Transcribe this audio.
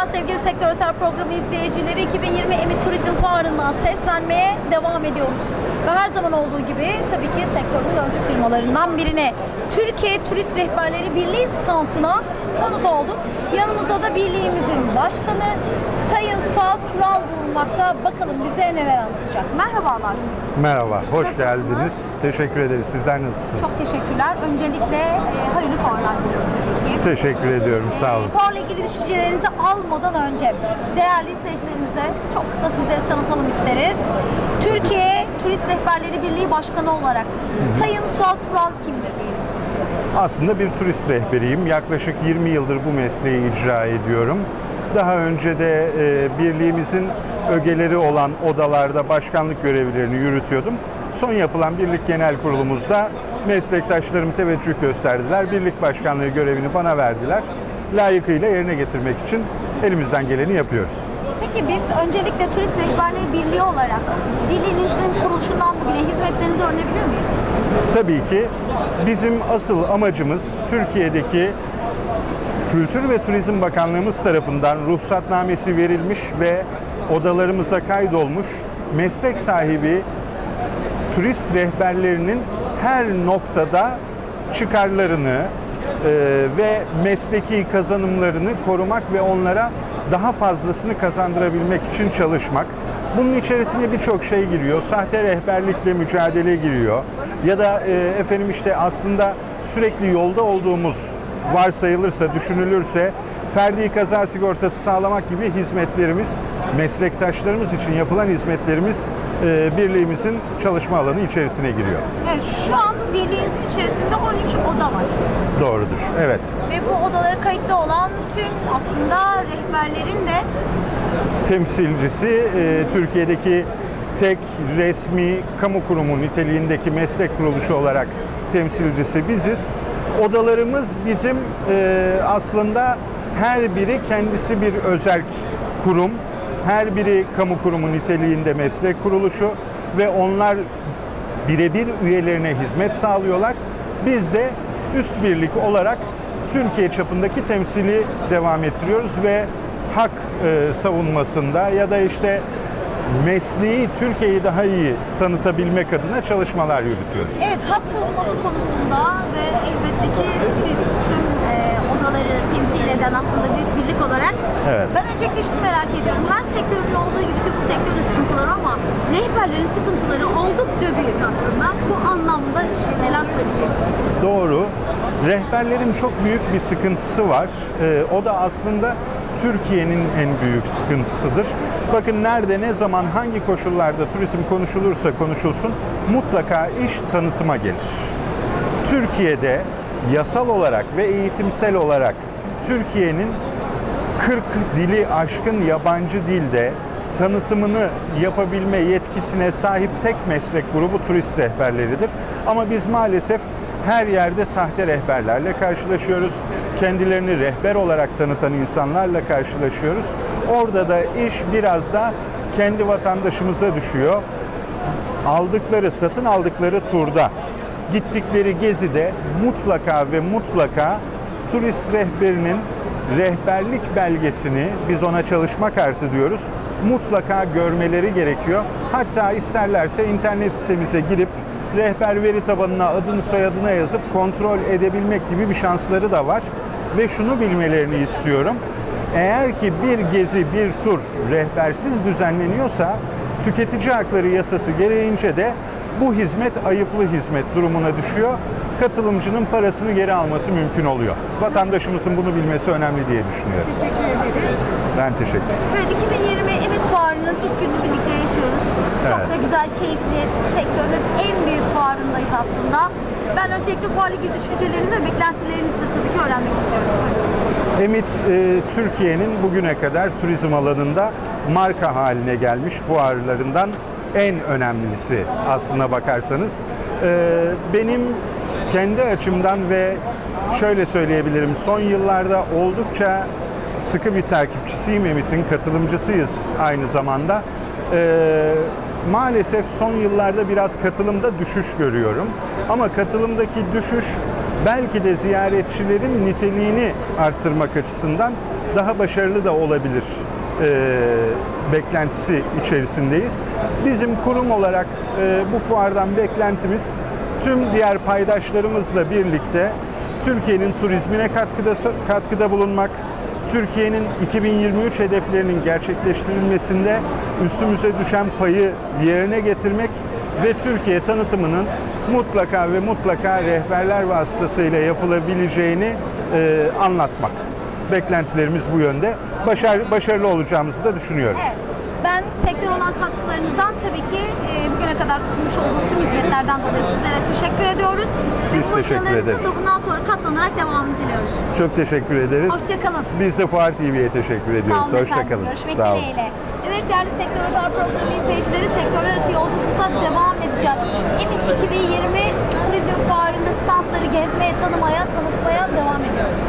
TV izleyicileri 2020 Emit Turizm Fuarı'ndan seslenmeye devam ediyoruz. Ve her zaman olduğu gibi tabii ki sektörün öncü firmalarından birine Türkiye Turist Rehberleri Birliği standına konuk olduk. Yanımızda da birliğimizin başkanı Sayın Suat Tural bulunmakta. Bakalım bize neler anlatacak. Merhabalar. Merhaba, hoş Nasılsınız? geldiniz. Teşekkür ederiz. Sizler nasılsınız? Çok teşekkürler. Öncelikle e, hayırlı fuarlar diliyorum tabii ki. Teşekkür ediyorum, sağ olun. Ee, Fuarla ilgili düşüncelerinizi almadan önce değerli izleyicilerimize çok kısa sizleri tanıtalım isteriz. Türkiye Turist Rehberleri Birliği Başkanı olarak Sayın Suat Tural kimdir diyelim? Aslında bir turist rehberiyim. Yaklaşık 20 yıldır bu mesleği icra ediyorum. Daha önce de e, birliğimizin ögeleri olan odalarda başkanlık görevlerini yürütüyordum. Son yapılan birlik genel kurulumuzda meslektaşlarım teveccüh gösterdiler. Birlik başkanlığı görevini bana verdiler. Layıkıyla yerine getirmek için elimizden geleni yapıyoruz. Peki biz öncelikle Turist Rehberleri Birliği olarak birliğinizin kuruluşundan bugüne hizmetlerinizi öğrenebilir miyiz? Tabii ki bizim asıl amacımız Türkiye'deki Kültür ve Turizm Bakanlığımız tarafından ruhsatnamesi verilmiş ve odalarımıza kaydolmuş meslek sahibi turist rehberlerinin her noktada çıkarlarını ve mesleki kazanımlarını korumak ve onlara daha fazlasını kazandırabilmek için çalışmak. Bunun içerisine birçok şey giriyor. Sahte rehberlikle mücadele giriyor. Ya da e, efendim işte aslında sürekli yolda olduğumuz varsayılırsa, düşünülürse ferdi kaza sigortası sağlamak gibi hizmetlerimiz, meslektaşlarımız için yapılan hizmetlerimiz e, birliğimizin çalışma alanı içerisine giriyor. Evet, şu an birliğinizin içerisinde 13 oda var. Doğrudur, evet. Ve bu odalara kayıtlı olan tüm aslında rehberlerin de Temsilcisi e, Türkiye'deki tek resmi kamu kurumu niteliğindeki meslek kuruluşu olarak temsilcisi biziz. Odalarımız bizim e, aslında her biri kendisi bir özerk kurum. Her biri kamu kurumu niteliğinde meslek kuruluşu ve onlar birebir üyelerine hizmet sağlıyorlar. Biz de üst birlik olarak Türkiye çapındaki temsili devam ettiriyoruz ve hak e, savunmasında ya da işte mesleği Türkiye'yi daha iyi tanıtabilmek adına çalışmalar yürütüyoruz. Evet, hak savunması konusunda ve elbette ki siz tüm odaları temsil eden aslında büyük birlik olarak Evet. ben öncelikle şunu merak ediyorum. Her sektörün olduğu gibi tüm bu sektörün sıkıntıları ama rehberlerin sıkıntıları oldukça büyük aslında. Bu anlamda neler söyleyeceksiniz? Doğru. Rehberlerin çok büyük bir sıkıntısı var. Ee, o da aslında Türkiye'nin en büyük sıkıntısıdır. Bakın nerede, ne zaman, hangi koşullarda turizm konuşulursa konuşulsun mutlaka iş tanıtıma gelir. Türkiye'de yasal olarak ve eğitimsel olarak Türkiye'nin 40 dili aşkın yabancı dilde tanıtımını yapabilme yetkisine sahip tek meslek grubu turist rehberleridir. Ama biz maalesef her yerde sahte rehberlerle karşılaşıyoruz. Kendilerini rehber olarak tanıtan insanlarla karşılaşıyoruz. Orada da iş biraz da kendi vatandaşımıza düşüyor. Aldıkları, satın aldıkları turda, gittikleri gezide mutlaka ve mutlaka turist rehberinin rehberlik belgesini, biz ona çalışma kartı diyoruz, mutlaka görmeleri gerekiyor. Hatta isterlerse internet sitemize girip rehber veri tabanına adını soyadına yazıp kontrol edebilmek gibi bir şansları da var. Ve şunu bilmelerini istiyorum. Eğer ki bir gezi, bir tur rehbersiz düzenleniyorsa tüketici hakları yasası gereğince de bu hizmet ayıplı hizmet durumuna düşüyor. Katılımcının parasını geri alması mümkün oluyor. Vatandaşımızın bunu bilmesi önemli diye düşünüyorum. Teşekkür ederiz. Ben teşekkür ederim. Evet 2020 Emit Fuarı'nın ilk gününü birlikte yaşıyoruz. Çok Evet. da güzel, keyifli, sektörün en büyük fuarındayız aslında. Ben öncelikle fuarla ilgili düşüncelerinizi ve beklentilerinizi de tabii ki öğrenmek istiyorum. Emit e, Türkiye'nin bugüne kadar turizm alanında marka haline gelmiş fuarlarından en önemlisi aslına bakarsanız. E, benim kendi açımdan ve şöyle söyleyebilirim son yıllarda oldukça sıkı bir takipçisiyim Emit'in, katılımcısıyız aynı zamanda. E, maalesef son yıllarda biraz katılımda düşüş görüyorum. Ama katılımdaki düşüş belki de ziyaretçilerin niteliğini arttırmak açısından daha başarılı da olabilir. Beklentisi içerisindeyiz. Bizim kurum olarak e, bu fuardan beklentimiz tüm diğer paydaşlarımızla birlikte Türkiye'nin turizmine katkıda katkıda bulunmak, Türkiye'nin 2023 hedeflerinin gerçekleştirilmesinde üstümüze düşen payı yerine getirmek ve Türkiye tanıtımının mutlaka ve mutlaka rehberler vasıtasıyla yapılabileceğini e, anlatmak. Beklentilerimiz bu yönde. Başar, başarılı olacağımızı da düşünüyorum. Evet. Ben sektör olan katkılarınızdan tabii ki e, bugüne kadar sunmuş olduğunuz tüm hizmetlerden dolayı sizlere teşekkür ediyoruz. Ve Biz bu teşekkür ederiz. da bundan sonra katlanarak devamını diliyoruz. Çok teşekkür ederiz. Hoşçakalın. Biz de Fuar TV'ye teşekkür Sağ ediyoruz. olun efendim. Hoşçakalın. Görüşmek Sağ olun. dileğiyle. Evet değerli Sektör Özel Programı izleyicileri sektörler arası yolculuğumuza devam edeceğiz. Emin 2020 Turizm Fuarı'nda standları gezmeye, tanımaya, tanıtmaya devam ediyoruz.